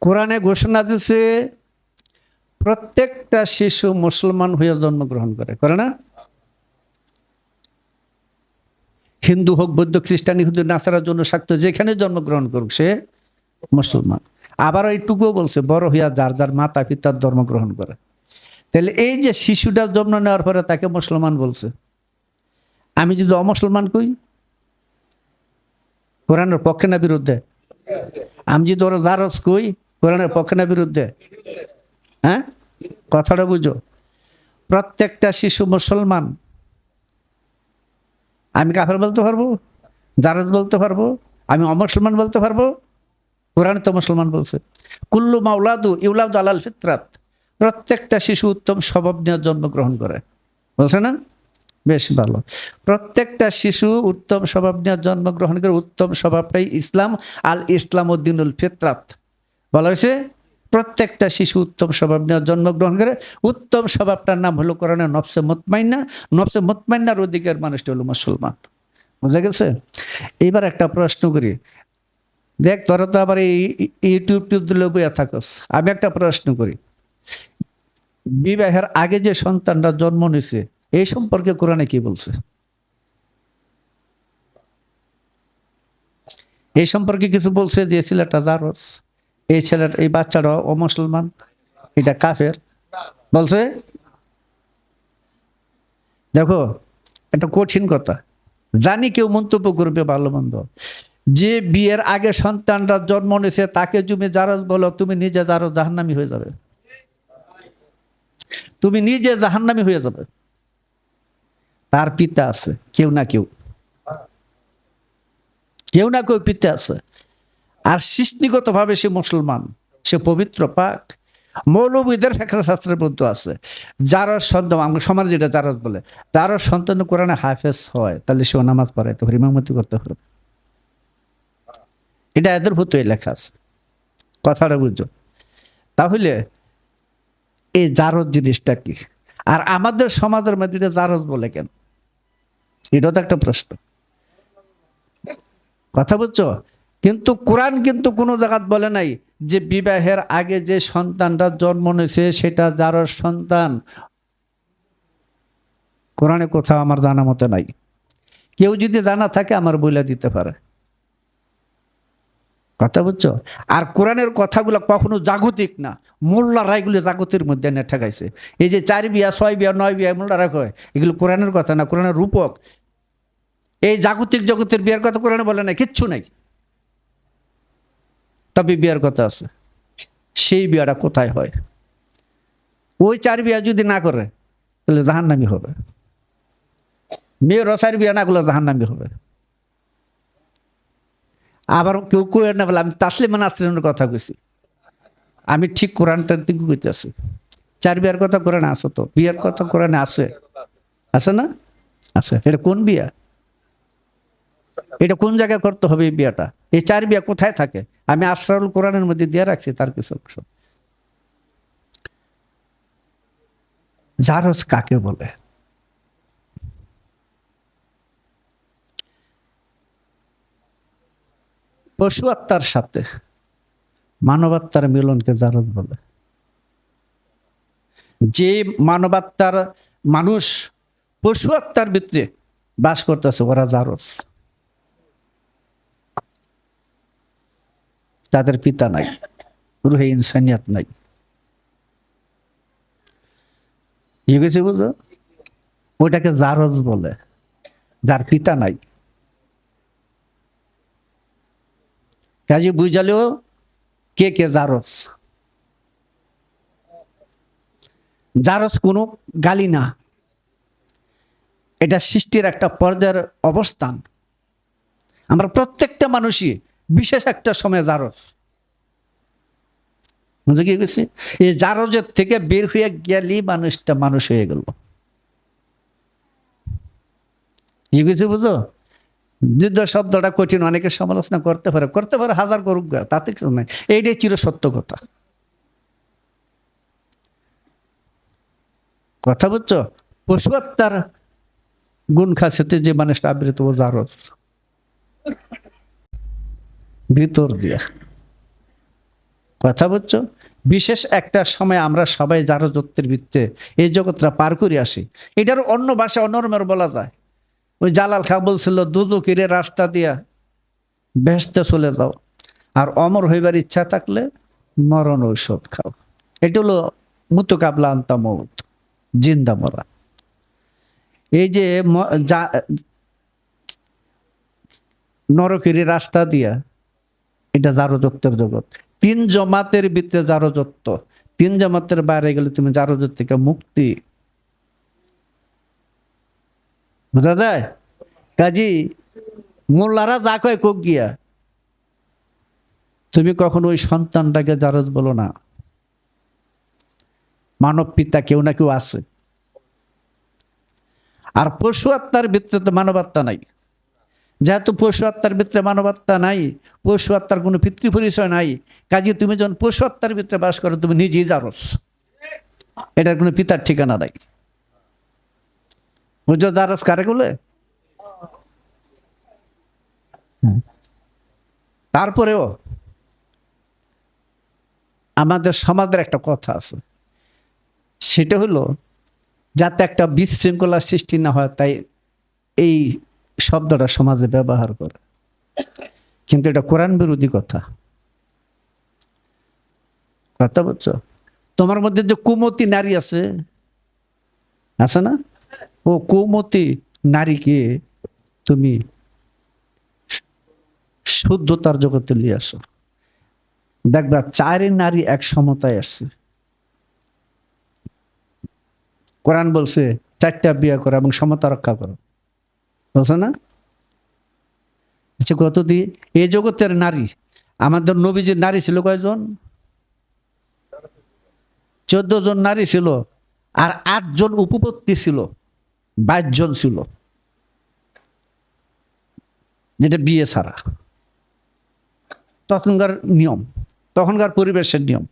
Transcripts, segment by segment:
কোরআনে ঘোষণা দিচ্ছে প্রত্যেকটা শিশু মুসলমান হয়ে জন্মগ্রহণ করে করে না? হিন্দু হোক, বৌদ্ধ, খ্রিস্টান হিন্দু নাসারার জন্য স্বার্থ যেখানে জন্মগ্রহণ করুক সে মুসলমান। আবার এইটুকুও বলছে, বড় হইয়া যার যার মাতা পিতার ধর্মগ্রহণ করে। তাহলে এই যে শিশুটা জন্ম নেওয়ার পরে তাকে মুসলমান বলছে। আমি যদি অমুসলমান কই? কোরআনের পক্ষে না বিরুদ্ধে? আমি যদি ওরা জারজ কই? কোরআনের পক্ষে না বিরুদ্ধে? হ্যাঁ? কথাটা বুঝো। প্রত্যেকটা শিশু মুসলমান। আমি কাফের বলতে পারব? জারজ বলতে পারব? আমি অমুসলমান বলতে পারব? কোরআনে তো মুসলমান বলছে। কুল্লু মাউলাদু ইউলাদু আলাল ফিতরাত। প্রত্যেকটা শিশু উত্তম স্বভাব নিয়ে জন্মগ্রহণ করে। বলছে না? বেশ ভালো। প্রত্যেকটা শিশু উত্তম স্বভাব নিয়ে জন্মগ্রহণ করে। উত্তম স্বভাবটাই ইসলাম। আল ইসলাম উদ্দিনুল ফিতরাত। বলা হয়েছে, প্রত্যেকটা শিশু উত্তম স্বভাব নিয়ে জন্মগ্রহণ করে। উত্তম স্বভাবটার নাম হলো কোরআনে নফসে মুতমাইন্না। নফসে মুতমাইন্নার অধিকার মানুষটি হলো মুসলমান। বুঝা গেছে? এইবার একটা প্রশ্ন করি। দেখ, তোরা তো আবার এই ইউটিউব টিউব দিলে বইয়া থাকস। আমি একটা প্রশ্ন করি। বিবাহের আগে যে সন্তানটা জন্ম নিছে, এই সম্পর্কে কোরআনে কি বলছে? এই সম্পর্কে কিছু বলছে যে ছেলেটা জারস। এই ছেলেটা এই বাচ্চাটা মুসলমান এটা কাফের। বলছে, দেখো একটা কঠিন কথা। জানি কেউ মন্তব্য করবে ভালো মন্দ। যে বিয়ের আগে সন্তানরা জন্ম নিছে তাকে তুমি জারজ বলো, তুমি নিজে জারজ জাহান্নামি হয়ে যাবে। তুমি নিজে জাহান্নামি হয়ে যাবে। তার পিতা আছে, কেউ না কেউ। কেউ না কেউ পিতা আছে। আর সৃষ্টিগতভাবে সে মুসলমান, সে পবিত্র পাক। মৌলবীদের ফেকরা শাস্ত্রের মধ্যে আছে, যার সন্তান, আমার সমাজ যেটা জারজ বলে যার সন্তান কোরআনে হাফেজ হয়, তাহলে সে নামাজ পড়ায় তো হরিমামতি করতে হবে। এটা এদের ভূতই লেখা আছে। কথাটা বুঝো তাহলে এই জারজ জিনিসটা কি? আর আমাদের সমাজের মধ্যে এটা জারজ বলে কেন? এটাও তো একটা প্রশ্ন। কথা বুঝছ? কিন্তু কোরআন কিন্তু কোনো জায়গাত বলে নাই যে বিবাহের আগে যে সন্তানটা জন্ম নিয়েছে সেটা যার সন্তান। কোরআনে কোথাও আমার জানা মতো নাই। কেউ যদি জানা থাকে আমার বইলা দিতে পারে। কথা বুঝছ? আর কোরআনের কথাগুলো কখনো জাগতিক না। মোল্লা রায়গুলো জাগতির মধ্যে এনে ঠেকাইছে। এই যে চার বিয়া, ছয় বিয়া, নয় বিয়া, মোল্লা রায় কয়, এগুলো কোরআনের কথা না, কোরআনের রূপক। এই জাগতিক জগতের বিয়ের কথা কোরআনে বলে না কিচ্ছু নাই। তবে বিয়ার কথা আছে। সেই বিয়াটা কোথায় হয়? ওই চার বিয়া যদি না করে, তাহলে জাহান্নামি হবে। মেয়ের রসার বিয়া না করলে জাহান্নামি হবে। আবার কেউ কেউ না বলে, আমি তাসলিমান আসলিমের কথা কইছি। আমি ঠিক কোরআনটার দিকে কইতেছি। চার বিয়ার কথা কোরআনে আসো তো? বিয়ার কথা কোরআনে আছে? আছে না? আছে। এটা কোন বিয়া? এটা কোন জায়গায় করতে হবে এই বিয়াটা? এই চার বিয়া কোথায় থাকে? আমি আশরারুল কোরআনের মধ্যে দিয়ে রাখছি, তার কিছু অংশ। জারজ কাকে বলে? পশু আত্মার সাথে মানবাত্মার মিলনকে জারজ বলে। যে মানবাত্মার মানুষ পশু আত্মার ভিতরে বাস করতেছে, ওরা জারজ। তাদের পিতা নাই, রুহে ইনসানিয়াত নাই। গেছে বুঝলো ওইটাকে জারজ বলে, যার পিতা নাই। কাজে বুঝালেও কে কে জারজ? জারজ কোনো গালি না। এটা সৃষ্টির একটা পর্যায়ের অবস্থান। আমরা প্রত্যেকটা মানুষই বিশেষ একটা সময় জারজ। বুঝে কি গেছি এই জারজের থেকে বের হয়ে গেলি মানুষটা মানুষ হয়ে গেল। কি বুঝো? যুদ্ধ শব্দটা কঠিন, অনেকে সমালোচনা করতে পারে করতে পারে হাজার করুক তাতে কিছু নাই। এইটাই চির সত্য কথা। কথা বুঝছ? পশু আত্মার গুণ খাসেতে যে মানুষটা আবৃত জারজ। ভিতর দিয়া। কথা বুঝছ? বিশেষ একটা সময় আমরা সবাই যারো যত্বের ভিত্তে এই জগৎটা পার করে আসি। এটার অন্য ভাষা অন্যরমের বলা যায়। ওই জালাল খা বলছিল দুদুকিরে রাস্তা দিয়া বেহেস্তে চলে যাও। আর অমর হইবার ইচ্ছা থাকলে মরণ ঔষধ খাও। এটা হলো মুতু কাবলা আন্তা জিন্দা মরা। এই যে নরকেরই রাস্তা দিয়া এটা জারজত্বের জগৎ। তিন জমাতের ভিতরে জারজত্ব। তিন জমাতের বাইরে গেলে তুমি জারজত থেকে মুক্তি। বুঝা যায়? কাজী, মোল্লারা যা কয় কোক গিয়া। তুমি কখনো ওই সন্তানটাকে জারজ বলো না। মানব পিতা কেউ না কেউ আছে। আর পশু আত্মার ভিতরে তো মানবাত্মা নাই। যেহেতু পশু আত্মার ভিতরে মানবাত্মা নাই, পশু আত্মার কোনো পিতৃ পরিচয় নাই কাজে তুমি যখন পশু আত্মার ভিতরে বাস করো, তুমি নিজেই জারস। এটার কোনো পিতার ঠিকানা নাই। বুঝছ জারস কারে বলে? তারপরেও আমাদের সমাজের একটা কথা আছে। সেটা হলো, যাতে একটা বিশৃঙ্খলা সৃষ্টি না হয়, তাই এই শব্দটা সমাজে ব্যবহার করে। কিন্তু এটা কোরআন বিরোধী কথা। কথা বলছো? তোমার মধ্যে যে কুমতি নারী আছে আছে না? ও কুমতি নারীকে তুমি শুদ্ধতার জগতে নিয়ে আসো। দেখবা চারি নারী এক সমতায় আসছে। কোরআন বলছে, চারটা বিয়ে করো এবং সমতা রক্ষা করো। বলছে না আচ্ছা কত দিয়ে এই জগতের নারী, আমাদের নবীজির নারী ছিল কয়জন? চোদ্দ জন নারী ছিল, আর আটজন উপপত্তি ছিল, বাইশ জন ছিল। যেটা বিয়ে ছাড়া। তখনকার নিয়ম, তখনকার পরিবেশের নিয়ম।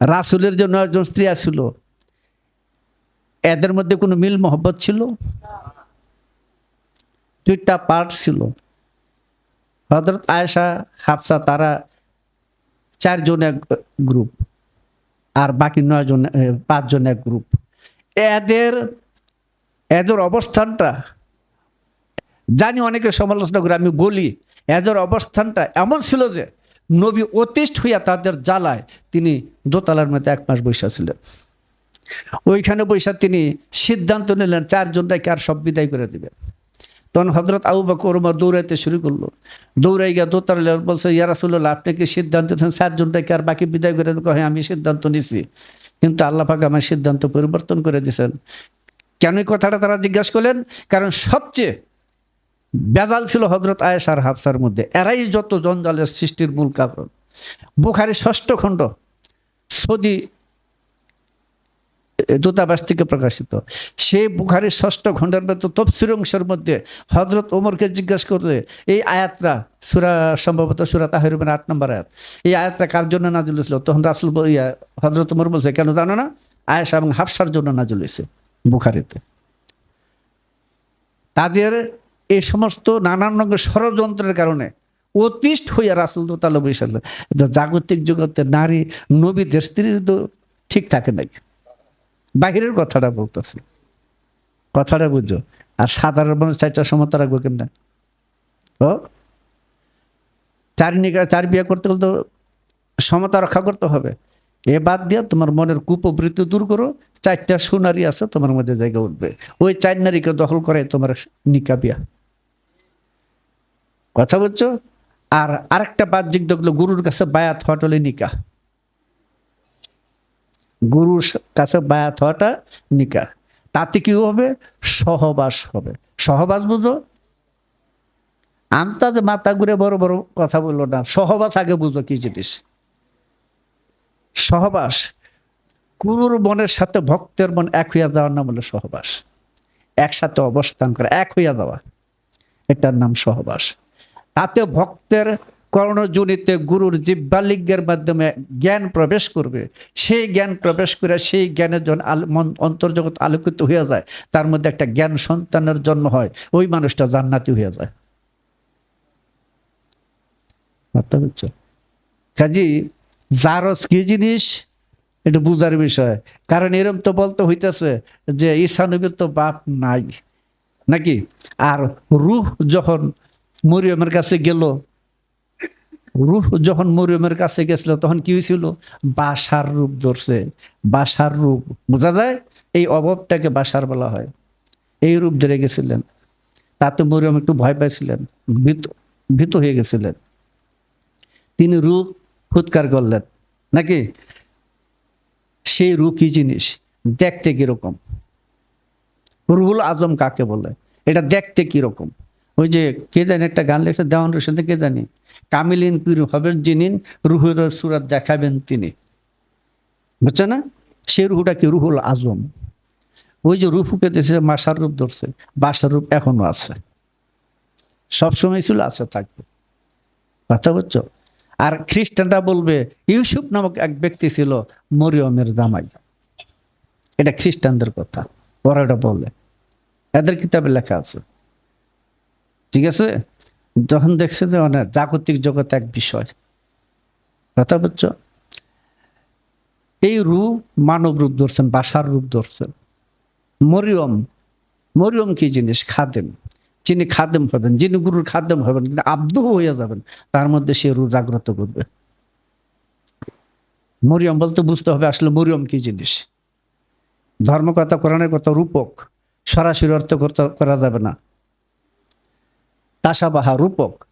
রাসুলের জন্য একজন স্ত্রী ছিল এদের মধ্যে কোনো মিল মহব্বত ছিল? দুইটা পার্ট ছিল। হজরত আয়েশা, হাফসা তারা চারজন এক গ্রুপ আর বাকি নয়জন পাঁচজন এক গ্রুপ এদের এদের অবস্থানটা, জানি অনেকে সমালোচনা করে, আমি বলি, এদের অবস্থানটা এমন ছিল যে নবী অতিষ্ঠ হইয়া তাদের জ্বালায় তিনি দোতলার মধ্যে এক মাস বৈশা ছিলেন ওইখানে বৈশা তিনি সিদ্ধান্ত নিলেন চারজনটাকে আর সব বিদায় করে দিবেন। তখন হজরত আবু বকর ওমর দৌড়াইতে শুরু করল। দৌড়াই গিয়া দোতলা বলছে ইয়ারাসুল্লাহ আপনি কি সিদ্ধান্ত নিয়েছেন? চারজনটাকে আর বাকি বিদায় করে কহে, আমি সিদ্ধান্ত নিছি কিন্তু আল্লাহ আমার সিদ্ধান্ত পরিবর্তন করে দিয়েছেন। কেন কথাটা তারা জিজ্ঞাসা করলেন? কারণ সবচেয়ে বেজাল ছিল হজরত আয়েশার হাফসার মধ্যে। এরাই যত জঞ্জালের সৃষ্টির মূল কারণ। বুখারি ষষ্ঠ খণ্ড, সৌদি দূতাবাস থেকে প্রকাশিত। সেই বুখারির ষষ্ঠ খণ্ডের মধ্যে তফসির অংশের মধ্যে হজরত ওমরকে জিজ্ঞাসা করলে, এই আয়াতরা সুরা, সম্ভবত সুরা তাহিরুবেন আট নম্বর আয়াত, এই আয়াতটা কার জন্য নাজুল হয়েছিল? তখন রাসুল ইয়া হজরত ওমর বলছে, কেন জানো না? আয়েশা এবং হাফসার জন্য নাজুল হয়েছে বুখারিতে। তাদের এই সমস্ত নানান রঙের ষড়যন্ত্রের কারণে অতিষ্ঠ হইয়া রাসুল তালা বৈশাল জাগতিক জগতে নারী নবীদের স্ত্রী তো ঠিক থাকে নাই। বাহিরের কথাটা বলতেছি। কথাটা বুঝছ? আর সাধারণ মানুষ চারটার সমতা রাখব কেমনে? ও? চার নিকা চার বিয়ে করতে গেলে তো সমতা রক্ষা করতে হবে। এ বাদ দিয়ে তোমার মনের কুপবৃত্তি দূর করো। চারটা সুনারী আছে, তোমার মধ্যে জায়গা উঠবে। ওই চার নারীকে দখল করে তোমার নিকা বিয়া। কথা বলছো আর আরেকটা বাহ্যিক দেখল, গুরুর কাছে বায়াত হটলে নিকা। গুরুর কাছে বায়াত হওয়াটা নিকা তাতে কি হবে? সহবাস হবে। সহবাস বুঝো? আন্তাজ মাথা ঘুরে বড় বড় কথা বলল না। সহবাস আগে বুঝো কি জিনিস। সহবাস। গুরুর মনের সাথে ভক্তের মন এক হইয়া যাওয়ার নাম হলো সহবাস। একসাথে অবস্থান করা, এক হইয়া যাওয়া। এটার নাম সহবাস। তাতে ভক্তের কর্ণজনিতে গুরুর জিব্বালিজ্ঞের মাধ্যমে জ্ঞান প্রবেশ করবে। সেই জ্ঞান প্রবেশ করে সেই জ্ঞানের জন্য অন্তর্জগৎ আলোকিত হয়ে যায়। তার মধ্যে একটা জ্ঞান সন্তানের জন্ম হয়। ওই মানুষটা জান্নাতি হয়ে যায়। কাজী জারস কি জিনিস? এটা বুঝার বিষয়। কারণ এরম তো বলতে হইতেছে যে ঈশা নবীর তো বাপ নাই। নাকি? আর রুহ যখন মরিয়মের কাছে গেল রুহ যখন মরিয়মের কাছে গেছিল, তখন কি হয়েছিল? বাসার রূপ ধরছে। বাসার রূপ। বোঝা যায়? এই অভাবটাকে বাসার বলা হয়। এই রূপ ধরে গেছিলেন। তাতে মরিয়ম একটু ভয় পাইছিলেন। ভীত ভীত হয়ে গেছিলেন। তিনি রূপ ফুৎকার করলেন। নাকি? সেই রূপ কি জিনিস? দেখতে কীরকম? রুহুল আজম কাকে বলে? এটা দেখতে কীরকম? ওই যে কে জানি একটা গান লেখছে, দেওয়ান রোশন কে জানি? কামিলিন পীর হবেন যিনি, রুহুর সুরাত দেখাবেন তিনি। বুঝছে না? সে রুহুটা কি? রুহুল আজম। ওই যে রুফুকে দেশে মাসার রূপ ধরছে বাসার রূপ এখনও আছে। সবসময় ছিল, আছে, থাকবে। কথা বুঝছ? আর খ্রিস্টানরা বলবে, ইউসুফ নামক এক ব্যক্তি ছিল মরিয়মের জামাই। এটা খ্রিস্টানদের কথা, ওরা এটা বলে। এদের কিতাবে লেখা আছে। ঠিক আছে? যখন দেখছে যে মানে জাগতিক জগৎ এক বিষয়, কথা বুঝছ? এই রূপ মানব রূপ ধরছেন, বাসার রূপ ধরছেন। মরিয়ম মরিয়ম কি জিনিস? খাদেম। যিনি খাদেম হবেন, যিনি গুরুর খাদেম হবেন, কিন্তু আব্দু হয়ে যাবেন, তার মধ্যে সে রূপ জাগ্রত করবে। মরিয়ম বলতে বুঝতে হবে আসলে মরিয়ম কি জিনিস। ধর্মকথা, কোরআনের কথা রূপক, সরাসরি অর্থ করা যাবে না। তাসাবাহা রূপক।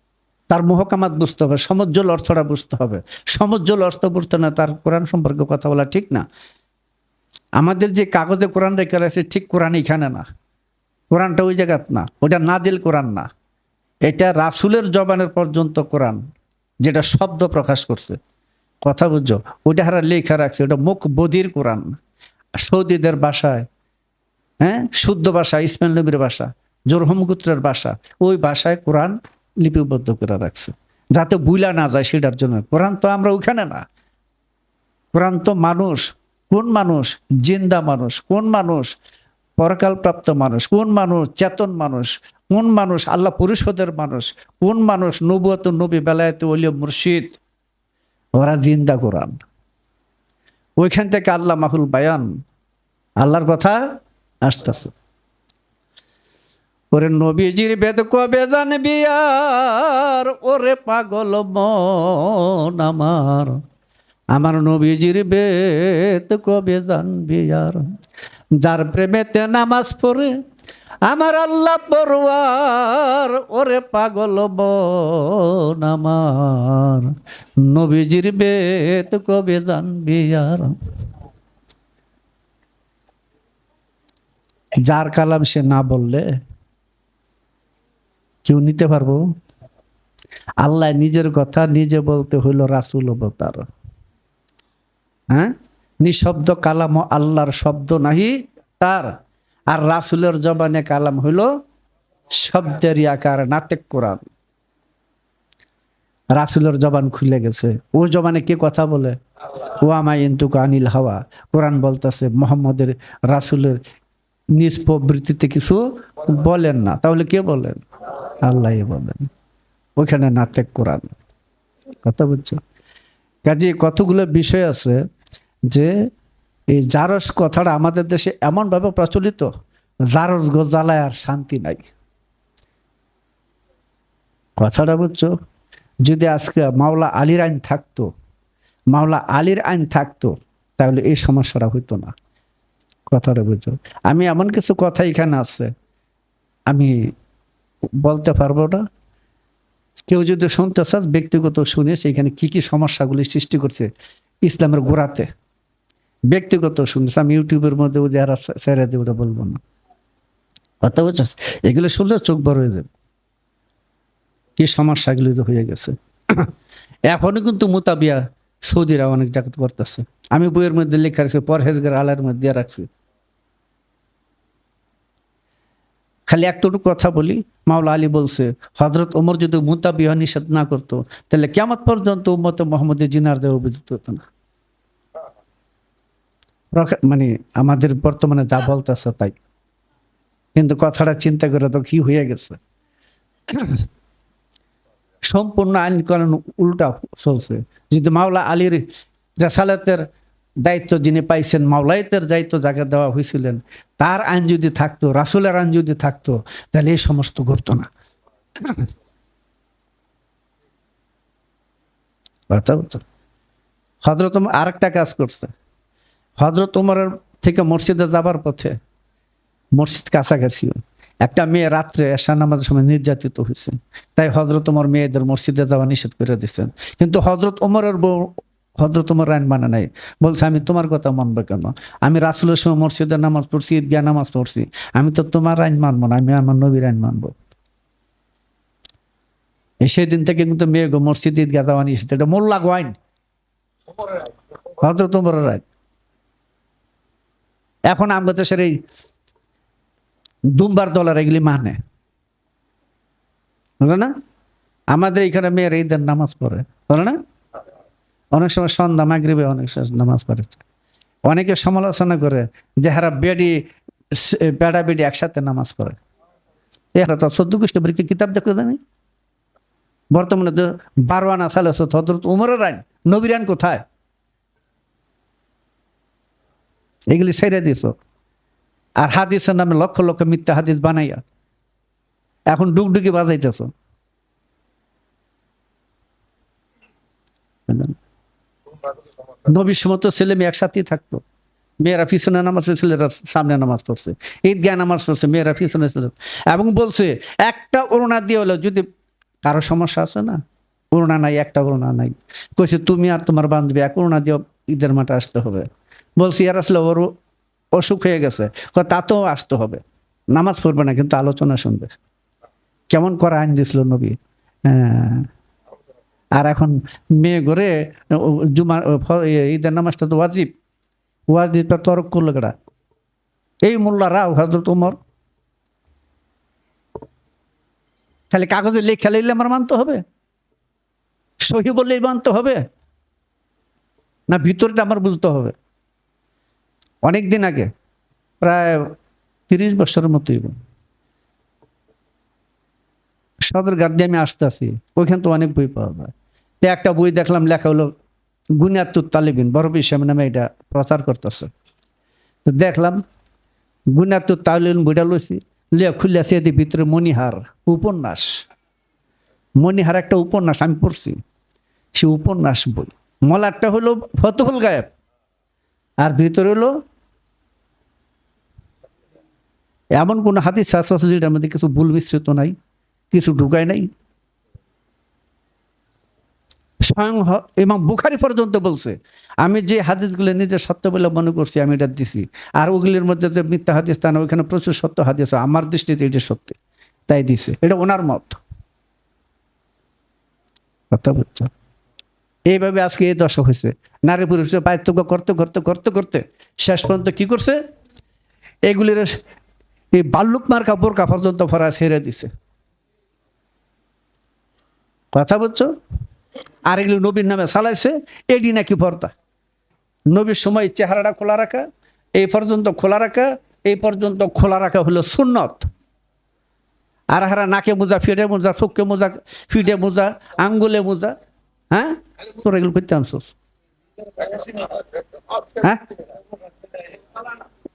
তার মোহকামাত বুঝতে হবে সমজ্জল অর্থটা বুঝতে হবে। সমজ্জল অর্থ বুঝতে না, তার কোরআন সম্পর্কে কথা বলা ঠিক না। আমাদের যে কাগজে কোরআন রেখে আছে ঠিক কোরআন এখানে না। কোরআনটা ওই জায়গাত না, ওটা নাদিল কোরআন না। এটা রাসুলের জবানের পর্যন্ত কোরআন, যেটা শব্দ প্রকাশ করছে। কথা বুঝছ? ওইটা হারা লেখা রাখছে, ওটা মুখ বদির কোরআন। সৌদিদের ভাষায় হ্যাঁ? শুদ্ধ ভাষা, ইসমাইল নবীর ভাষা। জোরহমগুত্রের বাসা ওই ভাষায় কোরআন লিপিবদ্ধ করে রাখছে। যাতে বুইলা না যায় সেটার জন্য। কোরআন তো আমরা ওখানে না। কোরআন তো মানুষ। কোন মানুষ? জিন্দা মানুষ। কোন মানুষ? পরকালপ্রাপ্ত মানুষ। কোন মানুষ? চেতন মানুষ। কোন মানুষ? আল্লাহ পরিষদের মানুষ। কোন মানুষ? নবুয়ত নবী, বেলায়ত অলিয় মুর্শিদ। ওরা জিন্দা কোরআন। ওইখান থেকে আল্লাহ মাহুল বায়ান। আল্লাহর কথা আসতেছে। ওরে নবীজির বেদ কবে জানবি আর? ওরে পাগল মন আমার। আমার নবীজির বেদ কবে জানবি আর? যার প্রেমেতে নামাজ পড়ে, আমার আল্লাহ পড়ুয়ার। ওরে পাগল মন আমার। নবীজির বেদ কবে জানবি আর? যার কালাম সে না বললে কেউ নিতে পারব? আল্লাহ নিজের কথা নিজে বলতে হইল রাসুল অবতার হ্যাঁ? নিঃশব্দ কালাম আল্লাহর শব্দ নাহি তার। আর রাসুলের জবানে কালাম হইল শব্দের আকার নাতেক কোরআন। রাসুলের জবান খুলে গেছে। ও জবানে কে কথা বলে? ও আমায় ইন্তুক আনিল হাওয়া। কোরআন বলতেছে, মোহাম্মদের রাসুলের নিজ প্রবৃত্তিতে কিছু বলেন না। তাহলে কে বলেন? আল্লাহ বলেন। ওইখানে নাতেক কোরআন কথা বুঝছ কাজে কতগুলো বিষয় আছে যে এই জারস কথাটা আমাদের দেশে এমনভাবে প্রচলিত, জারস গো জ্বালায় আর শান্তি নাই। কথাটা বুঝছ যদি আজকে মাওলা আলীর আইন থাকতো, মাওলা আলীর আইন থাকতো, তাহলে এই সমস্যাটা হইতো না। কথাটা বুঝছ আমি এমন কিছু কথা এখানে আছে, আমি বলতে পারব না। কেউ যদি শুনতে চাস ব্যক্তিগত শুনে সেখানে কি কি সমস্যাগুলি সৃষ্টি করছে ইসলামের গোড়াতে। ব্যক্তিগত শুনছে আমি ইউটিউবের মধ্যে যারা ফেরে দিয়ে ওটা বলব না। কথা বুঝছিস এগুলো শুনলে চোখ বড় হয়ে যাবে। কি সমস্যাগুলি তো হয়ে গেছে। এখনও কিন্তু মোতাবিয়া সৌদিরা অনেক জায়গা করতেছে। আমি বইয়ের মধ্যে লেখা রাখছি, পরহেজগার আলার মধ্যে রাখছি। খালি একটু কথা বলি। মাওলা আলী বলছে হজরত ওমর যদি মুতাবিয়া নিষেধ না করতো, তাহলে কেমন পর্যন্ত উম্মতে মোহাম্মদের জিনার দেওয়া অভিযুক্ত হতো না। মানে আমাদের বর্তমানে যা বলতেছে তাই। কিন্তু কথাটা চিন্তা করে তো কি হয়ে গেছে। সম্পূর্ণ আইন কানুন উল্টা চলছে। যদি মাওলা আলীর রেসালাতের দায়িত্ব যিনি পাইছেন মাওলাইতের দায়িত্ব যাকে দেওয়া হয়েছিলেন তার আইন যদি থাকতো, রাসুলের আইন যদি থাকতো, তাহলে এই সমস্ত ঘটতো না। হজরত আর একটা কাজ করছে। হজরত উমরের থেকে মসজিদে যাবার পথে, মসজিদ কাছাকাছি। একটা মেয়ে রাত্রে এশা নামাজের সময় নির্যাতিত হয়েছে তাই হজরত উমর মেয়েদের মসজিদে যাওয়া নিষেধ করে দিচ্ছেন কিন্তু হজরত উমরের বউ হজরত উমর আইন মানে নাই। বলছে, আমি তোমার কথা মানবো কেন? আমি রাসুলের সময় মসজিদে নামাজ পড়ছি, ঈদগাহ নামাজ পড়ছি। আমি তো তোমার আইন মানবো না, আমি আমার নবীর আইন মানবো। এই সেদিন থেকে কিন্তু মেয়ে গো মসজিদ, ঈদগাহ যাওয়া নিষেধ। এটা মোল্লা গো আইন। হজরত উমরের আইন এখন আমরা তো সেই দুমবার ডলার এগুলি মানে। বুঝলো না? আমাদের এখানে মেয়েরা ঈদের নামাজ পড়ে। বলে না? অনেক সময় সন্ধ্যা মাগরিবে অনেক নামাজ পড়েছে অনেকে সমালোচনা করে যে, হারা বেডি বেড়া বেডি একসাথে নামাজ পড়ে। এরা তো চোদ্দ খ্রিস্ট পরীক্ষা কিতাব দেখতে জানি বর্তমানে তো বারো আনা সালে হজরত উমরের আইন। নবীর আইন কোথায়? এগুলি ছেড়ে দিছ আর হাদিসের নামে লক্ষ লক্ষ মিথ্যা হাদিস বানাইয়া। এখন ডুগডুগি বাজাইতেছ। নবীর সময় তো ছেলে মেয়ে একসাথেই থাকতো। মেয়েরা পিছনে নামাজ পড়ছে, ছেলেরা সামনে নামাজ পড়ছে। ঈদগাহ নামাজ পড়ছে, মেয়েরা পিছনে ছিল। এবং বলছে, একটা অরুণা দিয়ে হলো, যদি কারও সমস্যা আছে না অরুণা নাই, একটা অরুণা নাই। কইছে, তুমি আর তোমার বান্ধবী এক করোনা দিয়ে ঈদের মাঠে আসতে হবে। বলছি আর আসলে ওর অসুখ হয়ে গেছে। তাতেও আসতে হবে। নামাজ পড়বে না, কিন্তু আলোচনা শুনবে। কেমন করা আইন দিছিল নবী? হ্যাঁ। আর এখন মেয়ে ঘরে জুমার ঈদের নামাজটা তো ওয়াজিব। ওয়াজিবটা তরক করল কেটা এই মোল্লারা হজরত উমর খালি কাগজে লেখা লিখলে আমার মানতে হবে? সহি বললেই মানতে হবে? না ভিতরটা আমার বুঝতে হবে? অনেক দিন আগে, প্রায় তিরিশ বছরের মতোই সদরঘাট দিয়ে আমি আসতে আসি ওইখান তো অনেক বই পাওয়া যায়। তো একটা বই দেখলাম, লেখা হলো গুনিয়াতুর তালিবিন, বড় বিশ্ব নামে এটা প্রচার করতেছে। তো দেখলাম গুনিয়াতুর তালিবিন বইটা লইছি লিয়া খুলে আসি এদের ভিতরে মণিহার উপন্যাস। মণিহার একটা উপন্যাস আমি পড়ছি, সে উপন্যাস বই। মলারটা হলো ফতহুল গায়েব, আর ভিতরে হলো এমন কোনো হাতির আছে, যেটার মধ্যে কিছু ভুল মিশ্রিত নাই। কিছু ঢুকায় নাই। স্বয়ং এবং বুখারি পর্যন্ত বলছে, আমি যে হাদিসগুলো নিজে সত্য বলে মনে করছি, আমি এটা দিছি। আর ওগুলির মধ্যে যে মিথ্যা হাদিস, তা ওইখানে প্রচুর সত্য হাদিস আমার দৃষ্টিতে এটা সত্যি। তাই দিছে। এটা ওনার মত। এইভাবে আজকে এই দশা হয়েছে। নারী পুরুষের পার্থক্য করতে করতে করতে করতে শেষ পর্যন্ত কি করছে? এগুলির এই বাল্লুক মার্কা বোরকা পর্যন্ত ফরা ছেড়ে দিছে। কথা বলছো? আর এগুলো নবীর নামে চালাইছে, এডি নাকি পর্দা? নবীর সময় চেহারাটা খোলা রাখা এই পর্যন্ত খোলা রাখা এই পর্যন্ত খোলা রাখা হলো সুন্নত। আর হারা নাকে মোজা, ফিটে মোজা চোখে মোজা, ফিটে মোজা, আঙ্গুলে মোজা হ্যাঁ? তোর এগুলো করতে আনছোস? হ্যাঁ?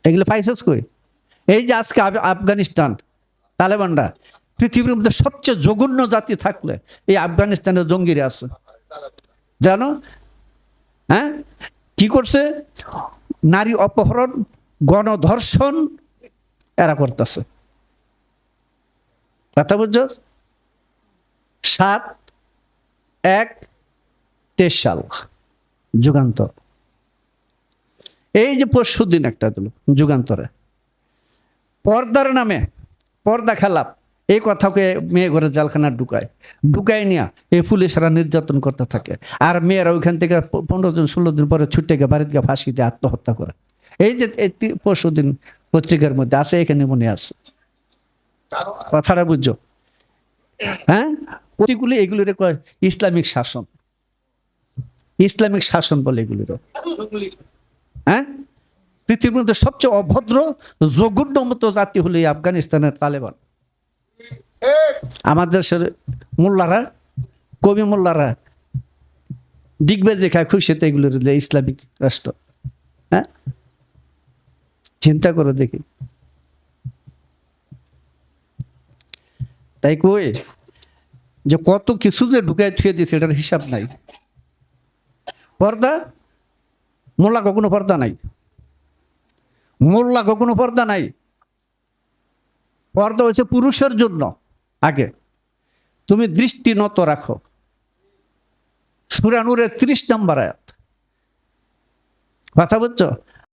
এগুলো পাইছিস কই? এই যে আজকে আফ- আফগানিস্তান, তালেবানরা পৃথিবীর মধ্যে সবচেয়ে জঘন্য জাতি থাকলে এই আফগানিস্তানের জঙ্গিরা আছে। জানো? হ্যাঁ? কি করছে? নারী অপহরণ, গণধর্ষণ এরা করতেছে। কথা বুঝছ? সাত, এক, তেইশ সাল। যুগান্তর। এই যে পরশু দিন একটা দিল, যুগান্তরে। পর্দার নামে, পর্দা খেলাপ। এই কথাকে মেয়ে ঘরে জালখানা ঢুকায়। ঢুকায় নিয়ে এই পুলিশরা নির্যাতন করতে থাকে। আর মেয়েরা ওইখান থেকে পনেরো দিন ষোলো দিন পরে ছুটে গিয়ে বাড়িতে গিয়ে দিয়ে আত্মহত্যা করে। এই যে পরশু দিন পত্রিকার মধ্যে আছে, এখানে মনে আছে। কথাটা বুঝছ? হ্যাঁ? প্রতিগুলি এগুলিরে কয়? ইসলামিক শাসন। ইসলামিক শাসন বলে এগুলির। হ্যাঁ? পৃথিবীর মধ্যে সবচেয়ে অভদ্র জঘন্যমত জাতি হলো এই আফগানিস্তানের তালেবান। আমাদের দেশের মোল্লারা, কবি মোল্লারা ডিগবে যে খায় খুশিতে এগুলো ইসলামিক রাষ্ট্র হ্যাঁ? চিন্তা করে দেখি। তাই কই, যে কত কিছু যে ঢুকায় থুয়ে দিয়েছে, এটার হিসাব নাই। পর্দা? মোল্লা কখনো পর্দা নাই। মোল্লা কখনো পর্দা নাই। পর্দা হচ্ছে পুরুষের জন্য। আগে। তুমি দৃষ্টি নত রাখো। সুরানুরের ত্রিশ নম্বর আয়াত। কথা বুঝছ?